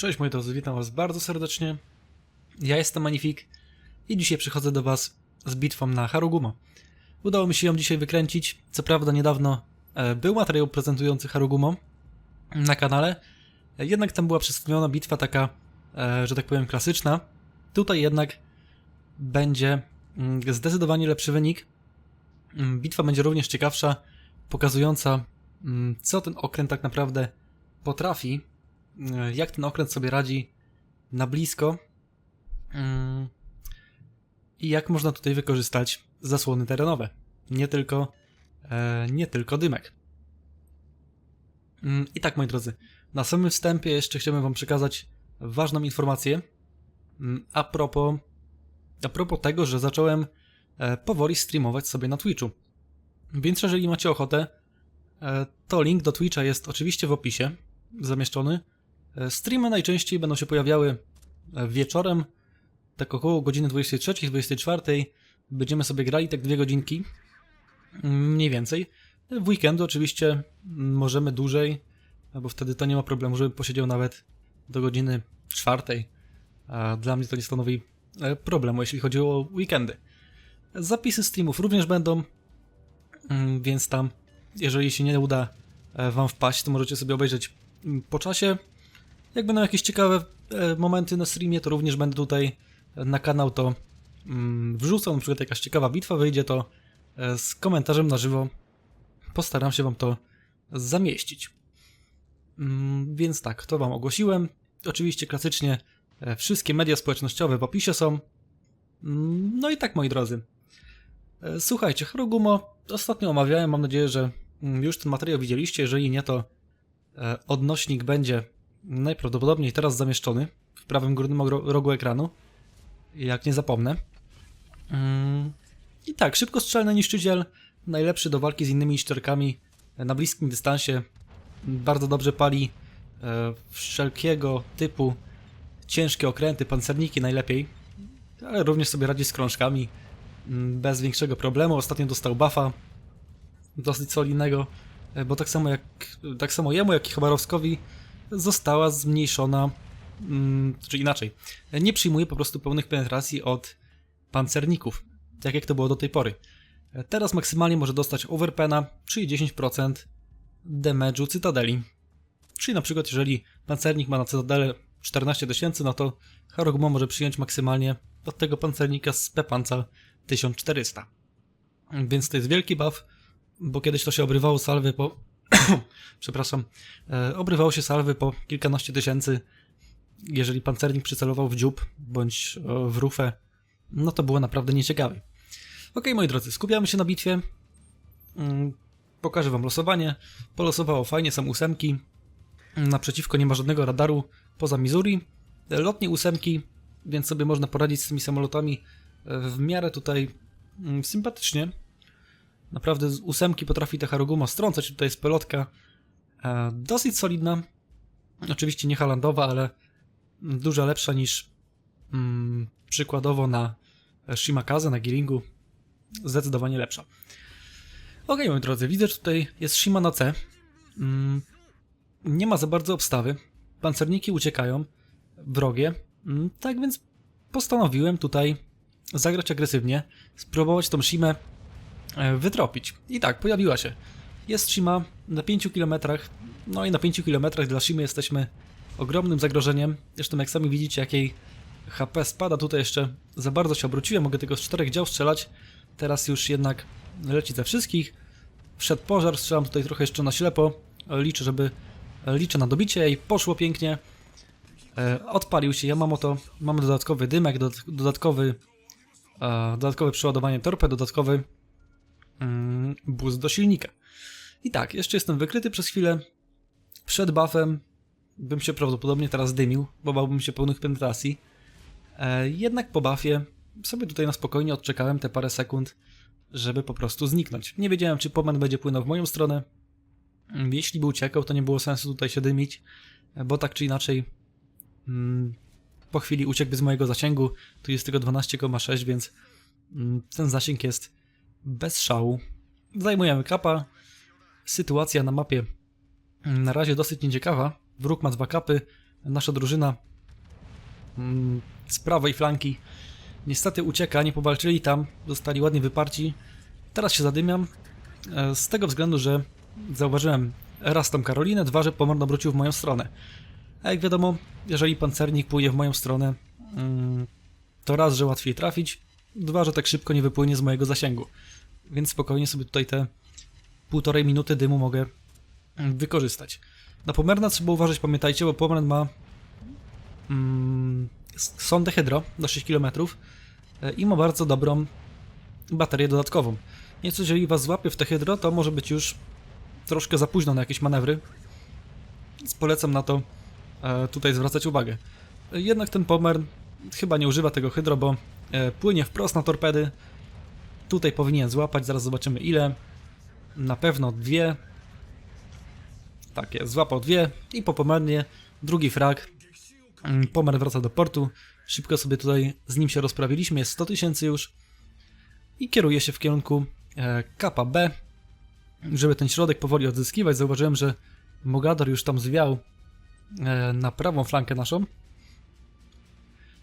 Cześć moi drodzy, witam was bardzo serdecznie. Ja jestem Manifik i dzisiaj przychodzę do was z bitwą na Harugumo. Udało mi się ją dzisiaj wykręcić. Co prawda niedawno e, był materiał prezentujący Harugumo na kanale, e, jednak tam była przedstawiona bitwa taka, e, że tak powiem, klasyczna. Tutaj jednak będzie mm, zdecydowanie lepszy wynik. Mm, Bitwa będzie również ciekawsza, pokazująca mm, co ten okręt tak naprawdę potrafi, jak ten okręt sobie radzi na blisko mm, i jak można tutaj wykorzystać zasłony terenowe, nie tylko, e, nie tylko dymek. Mm, I tak, moi drodzy, na samym wstępie jeszcze chciałbym Wam przekazać ważną informację mm, a propos, a propos tego, że zacząłem e, powoli streamować sobie na Twitchu. Więc jeżeli macie ochotę, e, to link do Twitcha jest oczywiście w opisie zamieszczony. E, Streamy najczęściej będą się pojawiały e, wieczorem, tak około godziny 23-24. Będziemy sobie grali tak dwie godzinki, mm, mniej więcej. W weekendu oczywiście mm, możemy dłużej, bo wtedy to nie ma problemu, żebym posiedział nawet do godziny czwartej. Dla mnie to nie stanowi e, problemu, jeśli chodzi o weekendy. Zapisy streamów również będą, mm, więc tam, jeżeli się nie uda e, Wam wpaść, to możecie sobie obejrzeć po czasie. Jak będą jakieś ciekawe e, momenty na streamie, to również będę tutaj na kanał to mm, wrzucał. Na przykład jakaś ciekawa bitwa wyjdzie, to e, z komentarzem na żywo postaram się Wam to zamieścić. Mm, Więc tak, to Wam ogłosiłem. Oczywiście klasycznie e, wszystkie media społecznościowe w opisie są. Mm, No i tak, moi drodzy. Słuchajcie, Harugumo ostatnio omawiałem, mam nadzieję, że już ten materiał widzieliście. Jeżeli nie, to odnośnik będzie najprawdopodobniej teraz zamieszczony w prawym górnym rogu ekranu. Jak nie zapomnę. Mm, I tak, szybkostrzelny niszczyciel, najlepszy do walki z innymi niszczerkami na bliskim dystansie. Bardzo dobrze pali e, wszelkiego typu ciężkie okręty, pancerniki najlepiej, ale również sobie radzi z krążkami mm, bez większego problemu. Ostatnio dostał buffa dosyć solidnego, e, bo tak samo jak tak samo jemu, jak i Chabarowskowi została zmniejszona, mm, czy inaczej, e, nie przyjmuje po prostu pełnych penetracji od pancerników, tak jak to było do tej pory. Teraz maksymalnie może dostać overpena, czyli 10% damage'u cytadeli. Czyli na przykład jeżeli pancernik ma na cytadelę 14 tysięcy, no to Harugumo może przyjąć maksymalnie od tego pancernika z Pepanca 1400. Więc to jest wielki buff, bo kiedyś to się obrywało salwy po... Przepraszam. E, obrywało się salwy po kilkanaście tysięcy, jeżeli pancernik przycelował w dziób bądź e, w rufę. No to było naprawdę nieciekawe. Okej, moi drodzy, skupiamy się na bitwie. Mm, Pokażę wam losowanie. Polosowało fajnie, są ósemki. Naprzeciwko nie ma żadnego radaru poza Missouri. Lotnie ósemki, więc sobie można poradzić z tymi samolotami e, w miarę tutaj mm, sympatycznie. Naprawdę z ósemki potrafi ta Harugumo strącać. Tutaj jest pelotka e, dosyć solidna. Oczywiście nie halandowa, ale dużo lepsza niż mm, przykładowo na Shimakaze, na Giringu. Zdecydowanie lepsza. Okej, moi drodzy, widzę, że tutaj jest Shima na C. Mm, nie ma za bardzo obstawy. Pancerniki uciekają, wrogie. Mm, tak więc postanowiłem tutaj zagrać agresywnie, spróbować tą Shimę wytropić. I tak, pojawiła się. Jest Shima na 5 km, no i na 5 km dla Shimy jesteśmy ogromnym zagrożeniem. Zresztą jak sami widzicie, jakiej HP spada, tutaj jeszcze za bardzo się obróciłem, mogę tylko z czterech dział strzelać. Teraz już jednak leci ze wszystkich. Wszedł pożar, strzelam tutaj trochę jeszcze na ślepo. Liczę, żeby. Liczę na dobicie i poszło pięknie. E, odpalił się Yamamoto. Mamy dodatkowy dymek, dodat- dodatkowy. E, dodatkowe przeładowanie torped, dodatkowy mm, boost do silnika. I tak, jeszcze jestem wykryty przez chwilę. Przed buffem bym się prawdopodobnie teraz dymił, bo bałbym się pełnych penetracji. E, jednak po buffie sobie tutaj na spokojnie odczekałem te parę sekund, żeby po prostu zniknąć. Nie wiedziałem, czy pomen będzie płynął w moją stronę. Mm, Jeśli by uciekał, to nie było sensu tutaj się dymić, bo tak czy inaczej mm, po chwili uciekłby z mojego zasięgu. Tu jest tylko 12,6, więc ten zasięg jest bez szału. Zajmujemy kapa. Sytuacja na mapie na razie dosyć nieciekawa. Wróg ma dwa kapy, nasza drużyna mm, z prawej flanki niestety ucieka, nie powalczyli tam, zostali ładnie wyparci. Teraz się zadymiam e, z tego względu, że zauważyłem raz tą Karolinę, dwa, że pomar obrócił w moją stronę. A jak wiadomo, jeżeli pancernik pójdzie w moją stronę, mm, to raz, że łatwiej trafić, dwa, że tak szybko nie wypłynie z mojego zasięgu. Więc spokojnie sobie tutaj te półtorej minuty dymu mogę wykorzystać. Na Pomerna trzeba uważać, pamiętajcie, bo Pomern ma mm, sondę hydro do 6 km e, i ma bardzo dobrą baterię dodatkową. Nieco jeżeli was złapie w te hydro, to może być już troszkę za późno na jakieś manewry. Więc polecam na to e, tutaj zwracać uwagę. E, Jednak ten Pomern chyba nie używa tego hydro, bo płynie wprost na torpedy. Tutaj powinien złapać, zaraz zobaczymy ile. Na pewno dwie. Tak jest, złapał dwie i po Pomernie drugi frag. Mm, Pomer wraca do portu. Szybko sobie tutaj z nim się rozprawiliśmy, jest 100 tysięcy już. I kieruje się w kierunku e, kapa B, żeby ten środek powoli odzyskiwać. Zauważyłem, że Mogador już tam zwiał e, na prawą flankę naszą.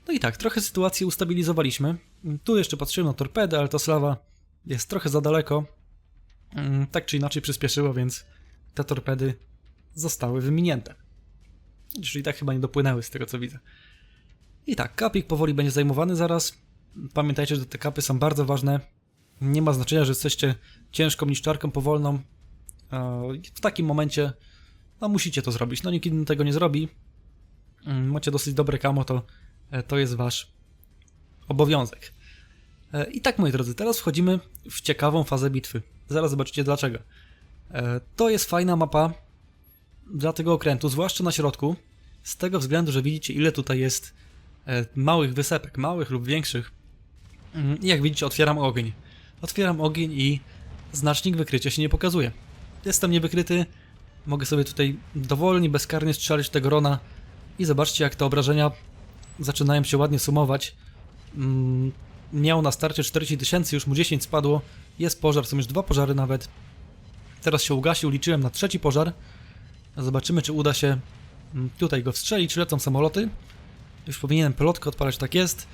No i tak, trochę sytuację ustabilizowaliśmy. Tu jeszcze patrzyłem na torpedę, ale ta slawa jest trochę za daleko. Mm, Tak czy inaczej przyspieszyło, więc te torpedy zostały wyminięte. Czyli tak chyba nie dopłynęły z tego co widzę. I tak, kapik powoli będzie zajmowany zaraz. Pamiętajcie, że te kapy są bardzo ważne. Nie ma znaczenia, że jesteście ciężką niszczarką powolną. E, W takim momencie no musicie to zrobić. No nikt inny tego nie zrobi. Mm, Macie dosyć dobre kamo, to, e, to jest wasz obowiązek. E, I tak, moi drodzy, teraz wchodzimy w ciekawą fazę bitwy. Zaraz zobaczycie dlaczego. E, To jest fajna mapa dla tego okrętu, zwłaszcza na środku, z tego względu, że widzicie ile tutaj jest e, małych wysepek, małych lub większych. Mm, I jak widzicie, otwieram ogień. Otwieram ogień i znacznik wykrycia się nie pokazuje. Jestem niewykryty, mogę sobie tutaj dowolnie, bezkarnie strzelać tego Rona i zobaczcie jak te obrażenia zaczynają się ładnie sumować. Mm, Miał na starcie 40 tysięcy, już mu 10 spadło. Jest pożar, są już dwa pożary nawet. Teraz się ugasił, liczyłem na trzeci pożar. Zobaczymy, czy uda się mm, tutaj go wstrzelić, czy lecą samoloty. Już powinienem pelotkę odpalać, tak jest.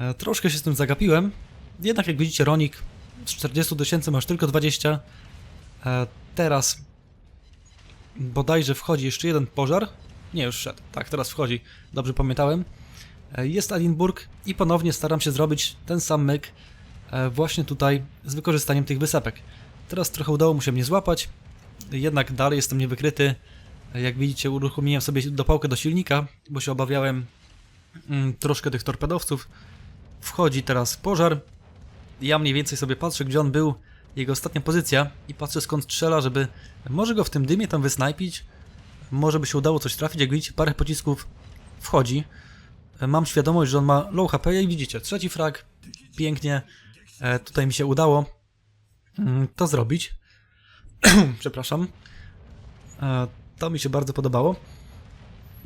E, troszkę się z tym zagapiłem. Jednak jak widzicie, Ronik z 40 tysięcy masz tylko 20. E, teraz bodajże wchodzi jeszcze jeden pożar. Nie, już szedł. Tak, teraz wchodzi. Dobrze pamiętałem. E, Jest Edinburgh i ponownie staram się zrobić ten sam myk e, właśnie tutaj z wykorzystaniem tych wysepek. Teraz trochę udało mu się mnie złapać, jednak dalej jestem niewykryty. E, Jak widzicie, uruchomiłem sobie dopałkę do silnika, bo się obawiałem mm, troszkę tych torpedowców. Wchodzi teraz pożar. Ja mniej więcej sobie patrzę, gdzie on był, jego ostatnia pozycja i patrzę skąd strzela, żeby może go w tym dymie tam wysnajpić. Może by się udało coś trafić. Jak widzicie, parę pocisków wchodzi. Mam świadomość, że on ma low HP i widzicie, trzeci frag, pięknie. E, tutaj mi się udało mm, to zrobić. Przepraszam. E, to mi się bardzo podobało.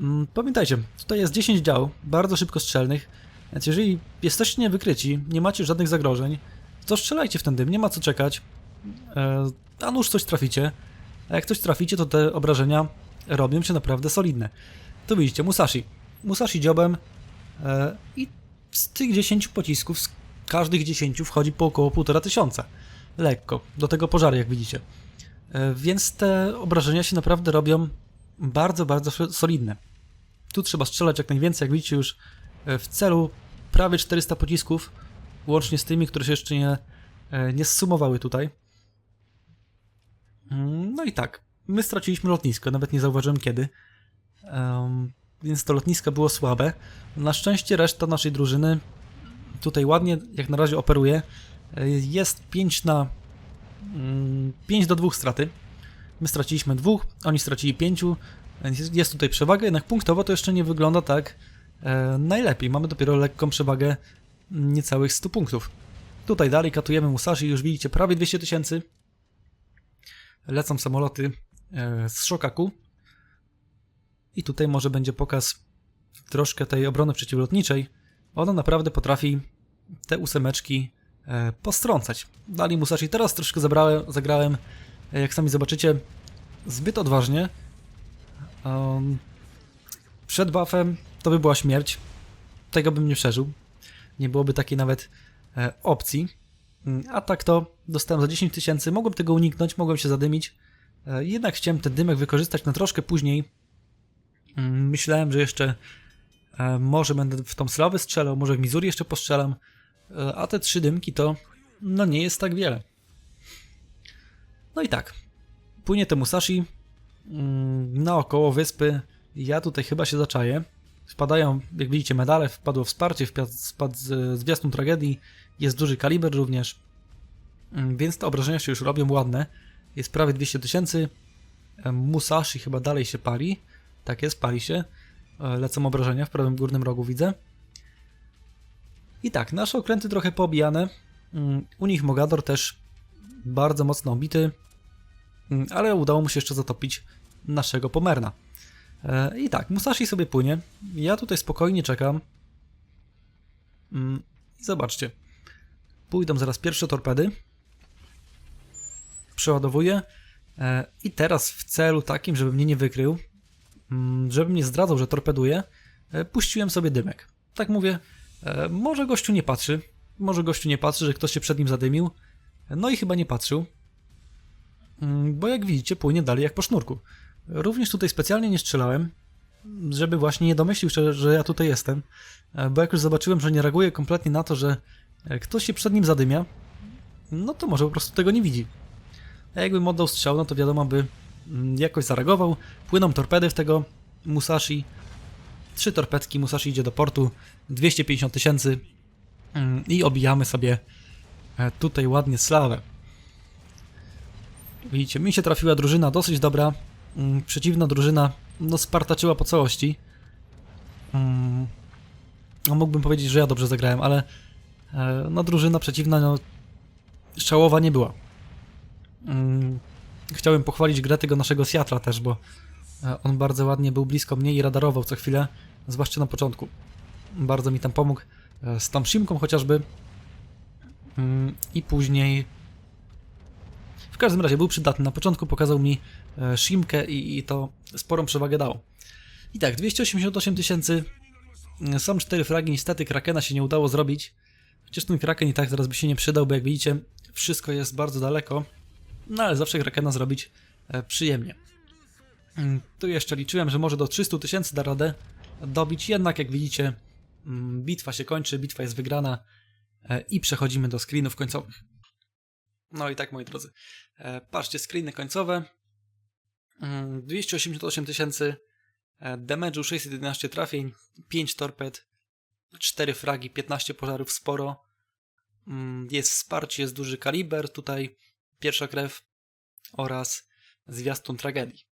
Mm, Pamiętajcie, tutaj jest 10 dział, bardzo szybko strzelnych, więc jeżeli jesteście niewykryci, nie macie żadnych zagrożeń, to strzelajcie w ten dym, nie ma co czekać. E, A nuż coś traficie. A jak coś traficie, to te obrażenia robią się naprawdę solidne. Tu widzicie, Musashi. Musashi dziobem i z tych 10 pocisków, z każdych 10 wchodzi po około 1,5 tysiąca. Lekko. Do tego pożary, jak widzicie. E, Więc te obrażenia się naprawdę robią bardzo, bardzo so- solidne. Tu trzeba strzelać jak najwięcej, jak widzicie już e, w celu prawie 400 pocisków, łącznie z tymi, które się jeszcze nie, e, nie zsumowały tutaj. Mm, No i tak, my straciliśmy lotnisko, nawet nie zauważyłem kiedy. Em, więc to lotnisko było słabe. Na szczęście reszta naszej drużyny tutaj ładnie, jak na razie operuje. E, Jest 5 na 5 do 2 straty. My straciliśmy dwóch, oni stracili pięciu, więc jest, jest tutaj przewaga, jednak punktowo to jeszcze nie wygląda tak e, najlepiej. Mamy dopiero lekką przewagę mm, niecałych 100 punktów. Tutaj dalej katujemy Musashi, już widzicie prawie 200 tysięcy. Lecą samoloty e, z Shokaku. I tutaj może będzie pokaz troszkę tej obrony przeciwlotniczej. Ona naprawdę potrafi te ósemeczki e, postrącać. Dali Musashi. Teraz troszkę zabrałem, zagrałem, e, jak sami zobaczycie, zbyt odważnie. Um, przed buffem to by była śmierć. Tego bym nie przeżył. Nie byłoby takiej nawet e, opcji. Mm, A tak to dostałem za 10 tysięcy, mogłem tego uniknąć, mogłem się zadymić. Jednak chciałem ten dymek wykorzystać na troszkę później. Mm, Myślałem, że jeszcze e, może będę w tą strzelał, może w Mizuri jeszcze postrzelam. E, A te trzy dymki to no nie jest tak wiele. No i tak. Płynie to Musashi mm, naokoło wyspy. Ja tutaj chyba się zaczaję. Wpadają, jak widzicie, medale, wpadło wsparcie, z- zwiastun tragedii, jest duży kaliber również, Mm, więc te obrażenia się już robią ładne. Jest prawie 200 tysięcy. Em, Musashi chyba dalej się pali. Tak jest, pali się. E, Lecą obrażenia w prawym górnym rogu, widzę. I tak, nasze okręty trochę poobijane. Mm, U nich Mogador też bardzo mocno obity, Mm, ale udało mu się jeszcze zatopić naszego Pomerna. E, I tak, Musashi sobie płynie. Ja tutaj spokojnie czekam. Mm, I zobaczcie. Pójdą zaraz pierwsze torpedy. Przeładowuję. E, I teraz w celu takim, żeby mnie nie wykrył, mm, żeby mnie zdradzał, że torpeduje, e, puściłem sobie dymek. Tak mówię, e, może gościu nie patrzy, może gościu nie patrzy, że ktoś się przed nim zadymił, no i chyba nie patrzył, Mm, bo jak widzicie płynie dalej jak po sznurku. Również tutaj specjalnie nie strzelałem, żeby właśnie nie domyślił się, że ja tutaj jestem, e, bo jak już zobaczyłem, że nie reaguje kompletnie na to, że ktoś się przed nim zadymia, no to może po prostu tego nie widzi. A jakbym oddał strzał, no to wiadomo by jakoś zareagował. Płyną torpedy w tego Musashi. Trzy torpedki, Musashi idzie do portu. 250 tysięcy mm, i obijamy sobie e, tutaj ładnie slawę. Widzicie, mi się trafiła drużyna dosyć dobra. Mm, Przeciwna drużyna no spartaczyła po całości. Mm, No mógłbym powiedzieć, że ja dobrze zagrałem, ale e, no drużyna przeciwna no szałowa nie była. Chciałem pochwalić grę tego naszego Seatla też, bo e, on bardzo ładnie był blisko mnie i radarował co chwilę, zwłaszcza na początku. Bardzo mi tam pomógł e, z tą Shimką chociażby. Mm, I później w każdym razie był przydatny. Na początku pokazał mi e, Shimkę i, to sporą przewagę dało. I tak, 288 tysięcy. Są cztery fragi, niestety Krakena się nie udało zrobić. Chociaż ten Kraken i tak zaraz by się nie przydał, bo jak widzicie, wszystko jest bardzo daleko. No ale zawsze Krakena zrobić e, przyjemnie. Mm, Tu jeszcze liczyłem, że może do 300 tysięcy da radę dobić, jednak jak widzicie, mm, bitwa się kończy, bitwa jest wygrana e, i przechodzimy do screenów końcowych. No i tak, moi drodzy. E, Patrzcie, screeny końcowe. Mm, 288 tysięcy, e, damage'u 611 trafień, 5 torped, 4 fragi, 15 pożarów, sporo. Mm, Jest wsparcie, jest duży kaliber, tutaj pierwsza krew oraz zwiastun tragedii.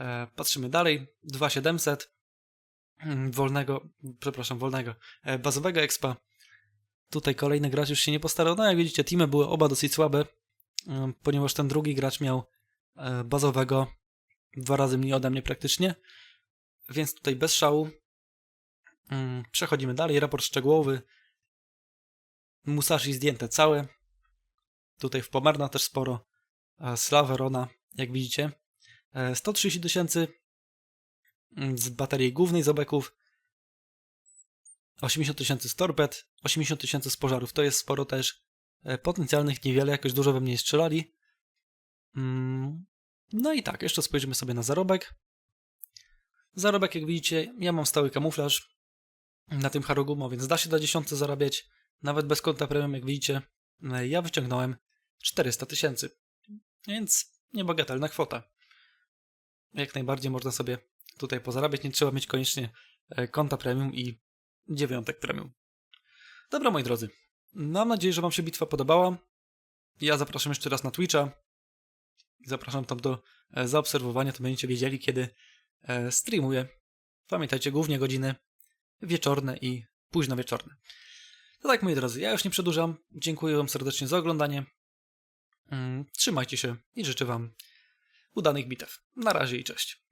E, Patrzymy dalej, 2700 mm, wolnego, przepraszam, wolnego, e, bazowego expa. Tutaj kolejny gracz już się nie postarał. No jak widzicie, teamy były oba dosyć słabe, ym, ponieważ ten drugi gracz miał e, bazowego dwa razy mniej ode mnie praktycznie. Więc tutaj bez szału. Ym, Przechodzimy dalej. Raport szczegółowy. Musashi zdjęte całe. Tutaj w Pomerna też sporo. E, Slawa Rona, jak widzicie. E, 130 tysięcy ym, z baterii głównej z obeków. 80 tysięcy z torped, 80 tysięcy z pożarów. To jest sporo też. E, Potencjalnych niewiele, jakoś dużo we mnie strzelali. Mm, No i tak, jeszcze spojrzymy sobie na zarobek. Zarobek, jak widzicie, ja mam stały kamuflaż na tym Harogumo, więc da się do dziesiątce zarabiać. Nawet bez konta premium, jak widzicie, e, ja wyciągnąłem 400 tysięcy. Więc niebagatelna kwota. Jak najbardziej można sobie tutaj pozarabiać. Nie trzeba mieć koniecznie e, konta premium i dziewiątek premium. Dobra, moi drodzy. Mam nadzieję, że Wam się bitwa podobała. Ja zapraszam jeszcze raz na Twitcha. Zapraszam tam do e, zaobserwowania, to będziecie wiedzieli, kiedy e, streamuję. Pamiętajcie, głównie godziny wieczorne i późno wieczorne. To tak, moi drodzy, ja już nie przedłużam. Dziękuję Wam serdecznie za oglądanie. Mm, Trzymajcie się i życzę Wam udanych bitew. Na razie i cześć.